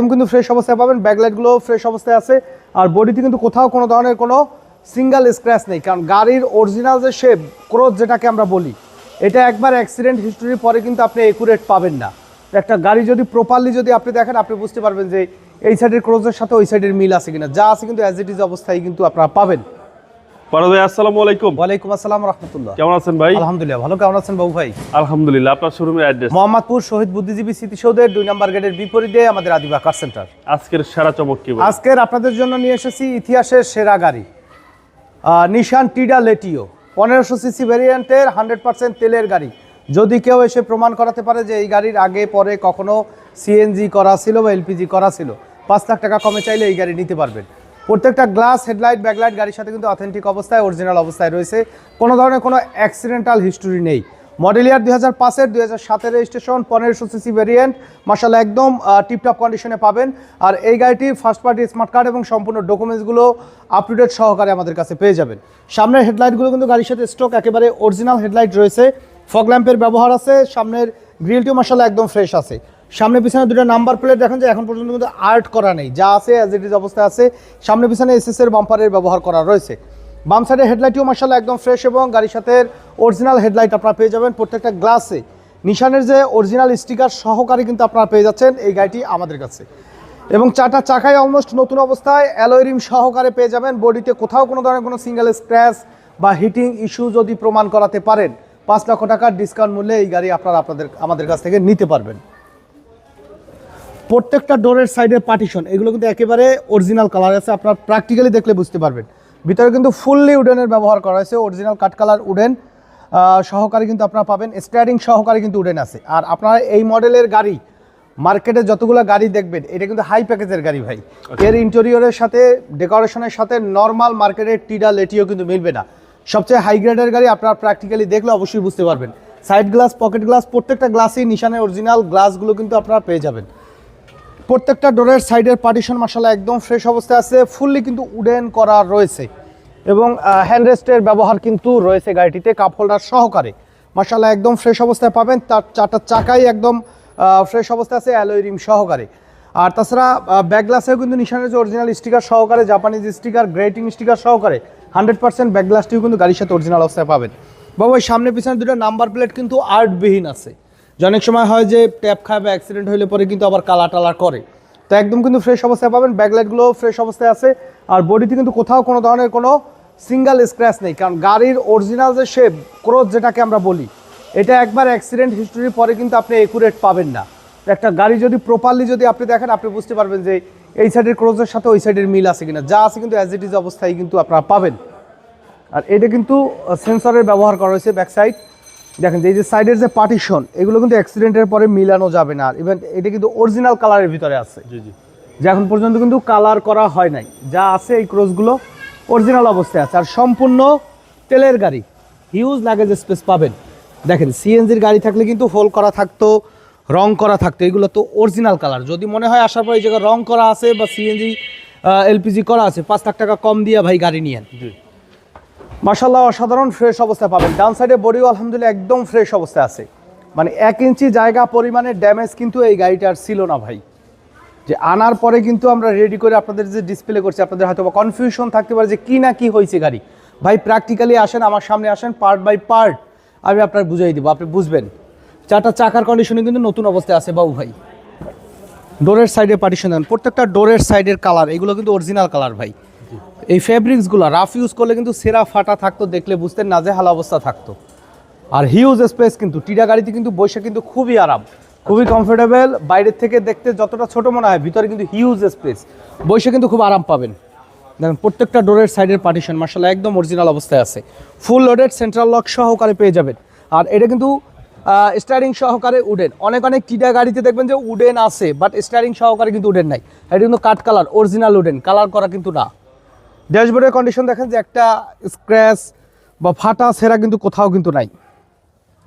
একদম কিন্তু ফ্রেশ অবস্থায় পাবেন ব্যাকলাইটগুলো ফ্রেশ অবস্থায় আছে, আর বডিতে কিন্তু কোথাও কোনো ধরনের কোনো সিঙ্গেল স্ক্র্যাচ নেই, কারণ গাড়ির অরিজিনাল যে শেপ ক্রোজ যেটাকে আমরা বলি, এটা একবার অ্যাক্সিডেন্ট হিস্টোরির পরে কিন্তু আপনি একুরেট পাবেন না। একটা গাড়ি যদি প্রপারলি যদি আপনি দেখেন, আপনি বুঝতে পারবেন যে এই সাইডের ক্রোথের সাথে ওই সাইডের মিল আছে কিনা। যা আছে কিন্তু অ্যাজ ইট ইজ অবস্থায় কিন্তু আপনারা পাবেন। ভাই আসসালামু আলাইকুম। ওয়ালাইকুম আসসালাম রহমতুল্লাহ। কেমন আছেন ভাই? আলহামদুলিল্লাহ ভালো। কেমন আছেন বাবু ভাই? আলহামদুলিল্লাহ আপনার শোরুমের অ্যাড্রেস মোহাম্মদপুর শহীদ বুদ্ধিজীবী স্মৃতিসৌধের দুই নম্বর গেটের বিপরীতে আমাদের আদিবা কার সেন্টার আজকের সেরা চমক কি আজকের আপনাদের জন্য নিয়ে এসেছি ইতিহাসের সেরা গাড়ি নিশান টিডা লেটিও। পনেরোশো সিসি ভ্যারিয়েন্টের হান্ড্রেড পার্সেন্ট তেলের গাড়ি। যদি কেউ এসে প্রমাণ করাতে পারে যে এই গাড়ির আগে পরে কখনো সিএনজি করা ছিল বা এলপিজি করা ছিল পাঁচ লাখ টাকা কমে চাইলে এই গাড়ি নিতে পারবেন। প্রত্যেকটা গ্লাস হেডলাইট ব্যাকলাইট গাড়ির সাথে কিন্তু অথেন্টিক অবস্থায় অরিজিনাল অবস্থায় রয়েছে। কোনো ধরনের কোনো অ্যাক্সিডেন্টাল হিস্টোরি নেই। মডেল ইয়ার দুই হাজার পাঁচের, দুই হাজার সাতের রেজিস্ট্রেশন পনেরোশো সিসি ভেরিয়েন্ট মাসাল্লাহ একদম টিপটপ কন্ডিশনে পাবেন। আর এই গাড়িটি ফার্স্ট পার্টি স্মার্ট কার্ড এবং সম্পূর্ণ ডকুমেন্টসগুলো আপ টু ডেট সহকারে আমাদের কাছে পেয়ে যাবেন। সামনের হেডলাইটগুলো কিন্তু গাড়ির সাথে স্টক একেবারে অরিজিনাল হেডলাইট রয়েছে। ফগ ল্যাম্পের ব্যবহার আছে, সামনের গ্রিলটিও মাসাল্লাহ একদম ফ্রেশ আছে। সামনে পিছনে দুটো নাম্বার প্লেট দেখেন যে এখন পর্যন্ত কিন্তু আর্ট করা নেই। যা আছে অ্যাজ ইট ইজ অবস্থায় আছে। সামনে পিছনে এসএস এর বাম্পারের ব্যবহার করা রয়েছে। বাম সাইডের হেডলাইটটিও মাসাল্লাহ একদম ফ্রেশ এবং গাড়ির সাথে অরিজিনাল হেডলাইট আপনারা পেয়ে যাবেন প্রত্যেকটা গ্লাসে নিশানের যে অরিজিনাল স্টিকার সহকারে কিন্তু আপনারা পেয়ে যাচ্ছেন এই গাড়িটি আমাদের কাছে। এবং চারটা চাকায় অলমোস্ট নতুন অবস্থায় অ্যালয় রিম সহকারে পেয়ে যাবেন। বডিতে কোথাও কোনো ধরনের কোনো সিঙ্গেল স্ক্র্যাচ বা হিটিং ইস্যু যদি প্রমাণ করাতে পারেন, পাঁচ লক্ষ টাকার ডিসকাউন্ট মূল্যে এই গাড়ি আপনারা আপনাদের, আমাদের কাছ থেকে নিতে পারবেন। প্রত্যেকটা ডোরের সাইডে পার্টিশন এগুলো কিন্তু একেবারে অরিজিনাল কালার আছে আপনার প্র্যাকটিক্যালি দেখলে বুঝতে পারবেন। ভিতরে কিন্তু ফুললি উডেনের ব্যবহার করা হয়েছে অরিজিনাল কাট কালার উডেন সহকারে কিন্তু আপনারা পাবেন স্টারিং সহকারে কিন্তু উডেন আছে। আর আপনারা এই মডেলের গাড়ি মার্কেটে যতগুলো গাড়ি দেখবেন এটা কিন্তু হাই প্যাকেজের গাড়ি ভাই। এর ইন্টেরিয়রের সাথে ডেকোরেশনের সাথে নর্মাল মার্কেটের টিডা লেটিও কিন্তু মিলবে না। সবচেয়ে হাই গ্রেডের গাড়ি আপনারা প্র্যাকটিক্যালি দেখলে অবশ্যই বুঝতে পারবেন। সাইড গ্লাস পকেট গ্লাস প্রত্যেকটা গ্লাসই নিশানের অরিজিনাল গ্লাসগুলো কিন্তু আপনারা পেয়ে যাবেন। প্রত্যেকটা ডোরের সাইডের পার্টিশন মাসালা একদম ফ্রেশ অবস্থায় আছে ফুললি কিন্তু উডেন করা রয়েছে। এবং হ্যান্ডরেস্টের ব্যবহার কিন্তু রয়েছে গাড়িটিতে কাপ হোল্ডার সহকারে। মাসালা একদম ফ্রেশ অবস্থায় পাবেন, তার চারটা চাকাই একদম ফ্রেশ অবস্থায় আছে অ্যালোয় রিম সহকারে। আর তাছাড়া ব্যাক গ্লাসেও কিন্তু নিশানের যে অরিজিনাল স্টিকার সহকারে জাপানিজ স্টিকার গ্রেটিং স্টিকার সহকারে হান্ড্রেড পার্সেন্ট ব্যাক গ্লাসটিও কিন্তু গাড়ির সাথে অরিজিনাল অবস্থায় পাবেন। বাবা সামনে পিছনে দুটো নাম্বার প্লেট কিন্তু আর্টবিহীন আছে। যে অনেক সময় হয় যে ট্যাপ খায় বা অ্যাক্সিডেন্ট হলে পরে কিন্তু আবার কালা টালা করে। তো একদম কিন্তু ফ্রেশ অবস্থায় পাবেন ব্যাকলাইটগুলো ফ্রেশ অবস্থায় আছে। আর বডিতে কিন্তু কোথাও কোনো ধরনের কোনো সিঙ্গেল স্ক্র্যাচ নেই, কারণ গাড়ির অরিজিনাল যে শেপ ক্রোজ যেটাকে আমরা বলি, এটা একবার অ্যাক্সিডেন্ট হিস্টোরির পরে কিন্তু আপনি একুরেট পাবেন না। একটা গাড়ি যদি প্রপারলি যদি আপনি দেখেন, আপনি বুঝতে পারবেন যে এই সাইডের ক্রোজের সাথে ওই সাইডের মিল আছে কিনা। যা আছে কিন্তু অ্যাজ ইট ইজ অবস্থায় কিন্তু আপনারা পাবেন। আর এটা কিন্তু সেন্সরের ব্যবহার করা হয়েছে ব্যাক সাইড দেখেন যে এই যে সাইডের যে পার্টিশন এগুলো কিন্তু অ্যাক্সিডেন্টের পরে মিলানো যাবে না। ইভেন এটা কিন্তু অরিজিনাল কালারের ভিতরে আছে। জি জি। যে এখন পর্যন্ত কিন্তু কালার করা হয় নাই। যা আছে এই ক্রসগুলো অরিজিনাল অবস্থায় আছে। আর সম্পূর্ণ তেলের গাড়ি। হিউজ লাগেজ স্পেস পাবেন। দেখেন সিএনজির গাড়ি থাকলে কিন্তু হোল করা থাকতো রং করা থাকতো। এগুলো তো অরিজিনাল কালার যদি মনে হয় আসার পর এই জায়গায় রং করা আছে বা সিএনজি এলপিজি করা আছে পাঁচ লাখ টাকা কম দিয়ে ভাই গাড়ি নিয়েন। জি। মাসাল্লাহ অসাধারণ ফ্রেশ অবস্থায় পাবেন। ডান সাইডে বডিও আলহামদুলিল্লাহ একদম ফ্রেশ অবস্থায় আছে। মানে এক ইঞ্চি জায়গা পরিমাণে ড্যামেজ কিন্তু এই গাড়িটার ছিল না ভাই। যে আনার পরে কিন্তু আমরা রেডি করে আপনাদের যে ডিসপ্লে করছি, আপনাদের হয়তো বা কনফিউশন থাকতে পারে যে কি না কি হয়েছে গাড়ি। ভাই প্র্যাকটিক্যালি আসেন, আমার সামনে আসেন পার্ট বাই পার্ট আমি আপনার বুঝাই দিব, আপনি বুঝবেন। চারটা চাকার কন্ডিশনে কিন্তু নতুন অবস্থায় আছে বাবু ভাই। ডোরের সাইডে পার্টিশন দেন। প্রত্যেকটা ডোরের সাইডের কালার এগুলো কিন্তু অরিজিনাল কালার ভাই। এই ফেব্রিক্সগুলো রাফ ইউজ করলে কিন্তু সেরা ফাটা থাকতো দেখলে বুঝতেন না যে হালা অবস্থা থাকতো। আর হিউজ স্পেস কিন্তু টিটা গাড়িতে কিন্তু বসে কিন্তু খুবই আরাম খুবই কমফোর্টেবল বাইরের থেকে দেখতে যতটা ছোট মনে হয় ভিতরে কিন্তু হিউজ স্পেস বসে কিন্তু খুব আরাম পাবেন। দেখেন প্রত্যেকটা ডোরের সাইডের পার্টিশন মার্শাল্লাহ একদম অরিজিনাল অবস্থায় আছে। ফুল লোডেড সেন্ট্রাল লক সহকারে পেয়ে যাবেন। আর এটা কিন্তু স্টারিং সহকারে উডেন অনেক অনেক টিটা গাড়িতে দেখবেন যে উডেন আছে বাট স্টারিং সহকারে কিন্তু উডেন নাই। এটা কিন্তু cut colour original wooden colour করা কিন্তু না। ড্যাশবোর্ডের কন্ডিশন দেখেন যে একটা স্ক্র্যাচ বা ফাটা সেরা কিন্তু কোথাও কিন্তু নাই।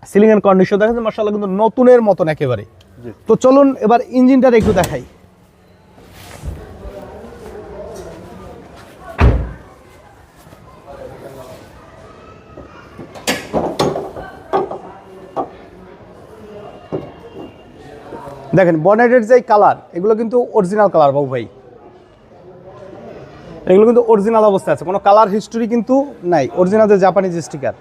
সিলিং এর কন্ডিশন দেখেন যে মার্শাল্লাহ কিন্তু নতুনের মতন একেবারে। তো চলুন এবার ইঞ্জিনটার একটু দেখাই। দেখেন বনেটের যে কালার এগুলো কিন্তু অরিজিনাল কালার বাবু ভাই। এগুলো কিন্তু অরিজিনাল অবস্থায় আছে। কোনো কালার হিস্টোরি কিন্তু নাই। অরিজিনাল যে জাপানিজ স্টিকার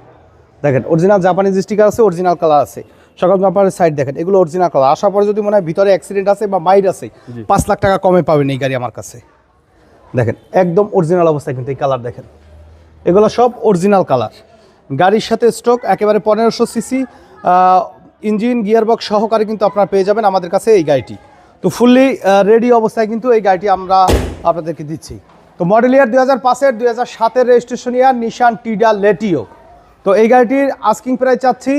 দেখেন অরিজিনাল জাপানিজ স্টিকার আছে অরিজিনাল কালার আছে। সকাল ব্যাপারের সাইড দেখেন এগুলো অরিজিনাল কালার আসার পরে যদি মনে হয় ভিতরে অ্যাক্সিডেন্ট আছে বা মাইর আছে পাঁচ লাখ টাকা কমে পাবেন এই গাড়ি আমার কাছে। দেখেন একদম অরিজিনাল অবস্থায় কিন্তু এই কালার দেখেন। এগুলো সব অরিজিনাল কালার গাড়ির সাথে স্টক একেবারে পনেরোশো সিসি ইঞ্জিন গিয়ারবক্স সহকারে কিন্তু আপনারা পেয়ে যাবেন আমাদের কাছে এই গাড়িটি। তো ফুললি রেডি অবস্থায় কিন্তু এই গাড়িটি আমরা আপনাদেরকে দিচ্ছি। তো মডেল ইয়ার দুই হাজার পাঁচের দুই হাজার সাতের রেজিস্ট্রেশন ইয়ার নিশান টিডা লেটিও তো এই গাড়িটির আস্কিং প্রাইস চাচ্ছি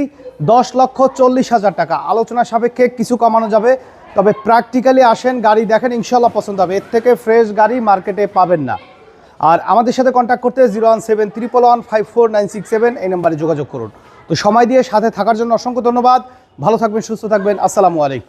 দশ লক্ষ চল্লিশ হাজার টাকা। আলোচনা সাপেক্ষে কিছু কমানো যাবে, তবে প্র্যাকটিক্যালি আসেন গাড়ি দেখেন ইনশাল্লাহ পছন্দ হবে। এর থেকে ফ্রেশ গাড়ি মার্কেটে পাবেন না। আর আমাদের সাথে কন্ট্যাক্ট করতে zero one seven triple one five four nine six seven এই নাম্বারে যোগাযোগ করুন। তো সময় দিয়ে সাথে থাকার জন্য অসংখ্য ধন্যবাদ। ভালো থাকবেন, সুস্থ থাকবেন। আসসালামু আলাইকুম।